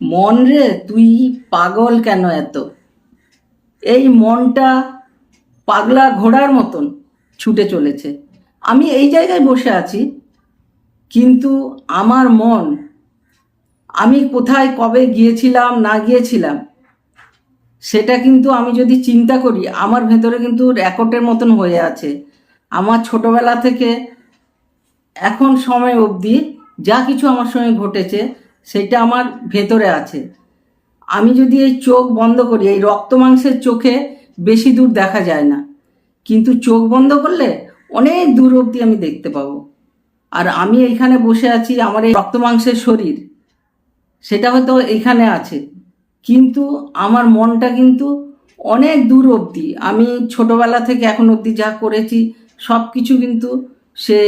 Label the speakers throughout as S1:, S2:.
S1: মন রে তুই পাগল কেন এত? এই মনটা পাগলা ঘোড়ার মতন ছুটে চলেছে। আমি এই জায়গায় বসে আছি, কিন্তু আমার মন, আমি কোথায় কবে গিয়েছিলাম, না গিয়েছিলাম, সেটা কিন্তু আমি যদি চিন্তা করি, আমার ভেতরে কিন্তু রেকর্ডের মতন হয়ে আছে। আমার ছোটবেলা থেকে এখন সময় অবধি যা কিছু আমার সঙ্গে ঘটেছে সেটা আমার ভেতরে আছে। আমি যদি এই চোখ বন্ধ করি, এই রক্ত মাংসের চোখে বেশি দূর দেখা যায় না। কিন্তু চোখ বন্ধ করলে অনেক দূর অবধি আমি দেখতে পাবো। আর আমি এইখানে বসে আছি, আমার এই রক্ত মাংসের শরীর, সেটা হয়তো এখানে আছে। কিন্তু আমার মনটা কিন্তু অনেক দূর অবধি, আমি ছোটবেলা থেকে এখন অবধি যা করেছি সব কিছু কিন্তু সে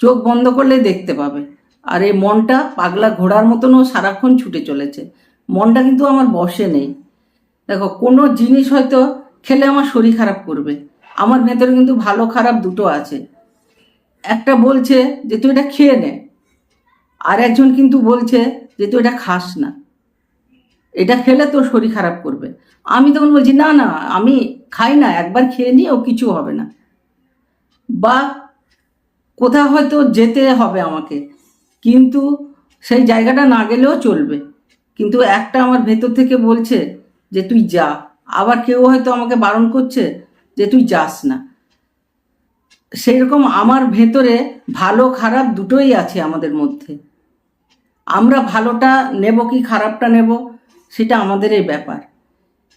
S1: চোখ বন্ধ করলে দেখতে পাবে। আর এই মনটা পাগলা ঘোড়ার মতনও সারাক্ষণ ছুটে চলেছে। মনটা কিন্তু আমার বসে নেই। দেখো, কোনো জিনিস হয়তো খেলে আমার শরীর খারাপ করবে। আমার ভেতরে কিন্তু ভালো খারাপ দুটো আছে। একটা বলছে যে, তুই এটা খেয়ে নে। আর একজন কিন্তু বলছে যে, তুই এটা খাস না। এটা খেলে তোর শরীর খারাপ করবে। আমি তখন বলছি, না না, আমি খাই না, একবার খেয়ে নিই ও কিছু হবে না। বা কোথাও হয়তো যেতে হবে আমাকে। কিন্তু সেই জায়গাটা না গেলেও চলবে। কিন্তু একটা আমার ভেতর থেকে বলছে যে, তুই যা। আবার কেউ হয়তো আমাকে বারণ করছে যে, তুই যাস না। সেই রকম আমার ভেতরে ভালো খারাপ দুটোই আছে আমাদের মধ্যে। আমরা ভালোটা নেব কি খারাপটা নেব, সেটা আমাদের এই ব্যাপার।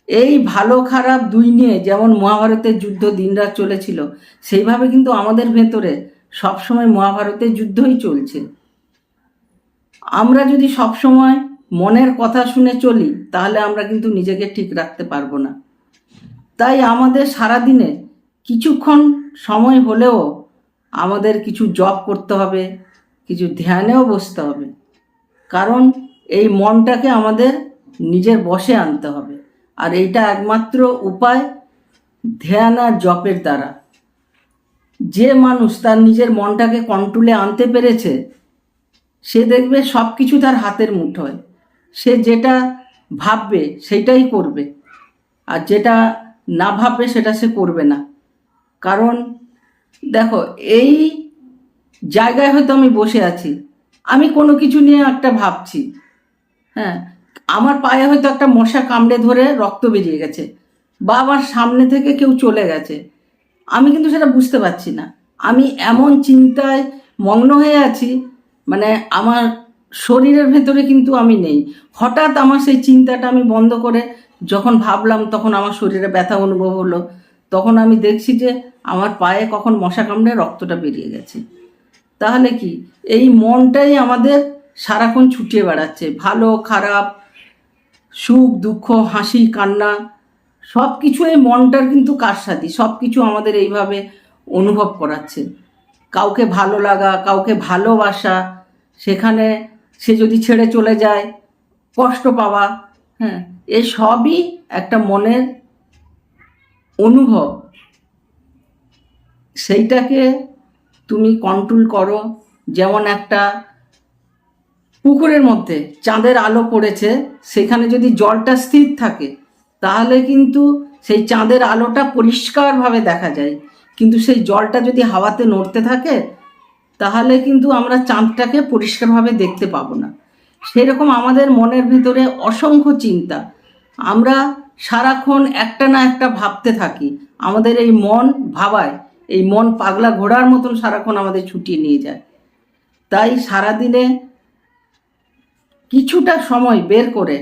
S1: এই ভালো খারাপ দুই নিয়ে যেমন মহাভারতের যুদ্ধ দিনরাত চলেছিল, সেইভাবে কিন্তু আমাদের ভেতরে সবসময় মহাভারতের যুদ্ধই চলছে। আমরা যদি সবসময় মনের কথা শুনে চলি, তাহলে আমরা কিন্তু নিজেকে ঠিক রাখতে পারব না। তাই আমাদের সারাদিনে কিছুক্ষণ সময় হলেও আমাদের কিছু জব করতে হবে, কিছু ধ্যানেও বসতে হবে। কারণ এই মনটাকে আমাদের নিজের বসে আনতে হবে। আর এইটা একমাত্র উপায় ধ্যান আর জপের দ্বারা। যে মানুষ তার নিজের মনটাকে কন্ট্রোলে আনতে পেরেছে সে দেখবে সব কিছু তার হাতের মুঠোয়। সে যেটা ভাববে সেটাই করবে। আর যেটা না ভাববে সেটা সে করবে না। কারণ দেখো, এই জায়গায় হয়তো আমি বসে আছি। আমি কোনো কিছু নিয়ে একটা ভাবছি। হ্যাঁ আমার পায়ে হয়তো একটা মশা কামড়ে ধরে রক্ত বেরিয়ে গেছে বা আমার সামনে থেকে কেউ চলে গেছে। আমি কিন্তু সেটা বুঝতে পারছি না। আমি এমন চিন্তায় মগ্ন হয়ে আছি মানে আমার শরীরের ভেতরে কিন্তু আমি নেই। হঠাৎ আমার সেই চিন্তাটা আমি বন্ধ করে যখন ভাবলাম তখন আমার শরীরে ব্যথা অনুভব হলো, তখন আমি দেখছি যে আমার পায়ে কখন মশা কামড়ে রক্তটা বেরিয়ে গেছে। তাহলে কি? এই মনটাই আমাদের সারাক্ষণ ছুটিয়ে বেড়াচ্ছে। ভালো, খারাপ, সুখ, দুঃখ, হাসি, কান্না সব কিছু এই মনটার কিন্তু কারসাদি সব কিছু আমাদের এইভাবে অনুভব করাচ্ছে। কাউকে ভালো লাগা, কাউকে ভালোবাসা সেখানে সে যদি ছেড়ে চলে যায়, কষ্ট পাওয়া হ্যাঁ এ সবই একটা মনের অনুভব। সেইটাকে তুমি কন্ট্রোল করো, যেমন একটা পুকুরের মধ্যে চাঁদের আলো পড়েছে, সেখানে যদি জলটা স্থির থাকে, তাহলে কিন্তু সেই চাঁদের আলোটা পরিষ্কারভাবে দেখা যায়। কিন্তু সেই জলটা যদি হাওয়াতে নড়তে থাকে তাহলে কিন্তু আমরা চাঁদটাকে পরিষ্কারভাবে দেখতে পাবো না। সেরকম আমাদের মনের ভিতরে অসংখ্য চিন্তা। আমরা সারাক্ষণ একটা না একটা ভাবতে থাকি। আমাদের এই মন ভাবায়, এই মন পাগলা ঘোড়ার মতন সারাক্ষণ আমাদের ছুটিয়ে নিয়ে যায়। তাই সারাদিনে কিছুটা সময় বের করে,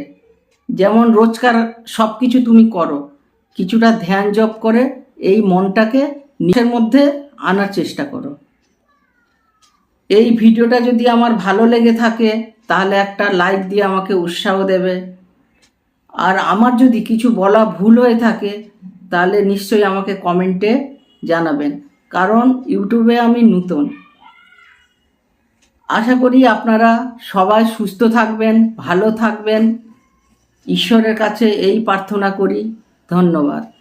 S1: যেমন রোজকার সব কিছু তুমি করো, কিছুটা ধ্যান জপ করে এই মনটাকে নিজের মধ্যে আনার চেষ্টা করো। এই ভিডিওটা যদি আমার ভালো লেগে থাকে, তাহলে একটা লাইক দিয়ে আমাকে উৎসাহ দেবে। আর আমার যদি কিছু বলা ভুল হয়ে থাকে, তাহলে নিশ্চয়ই আমাকে কমেন্টে জানাবেন। কারণ ইউটিউবে আমি নতুন। আশা করি আপনারা সবাই সুস্থ থাকবেন, ভালো থাকবেন। ঈশ্বরের কাছে এই প্রার্থনা করি। ধন্যবাদ।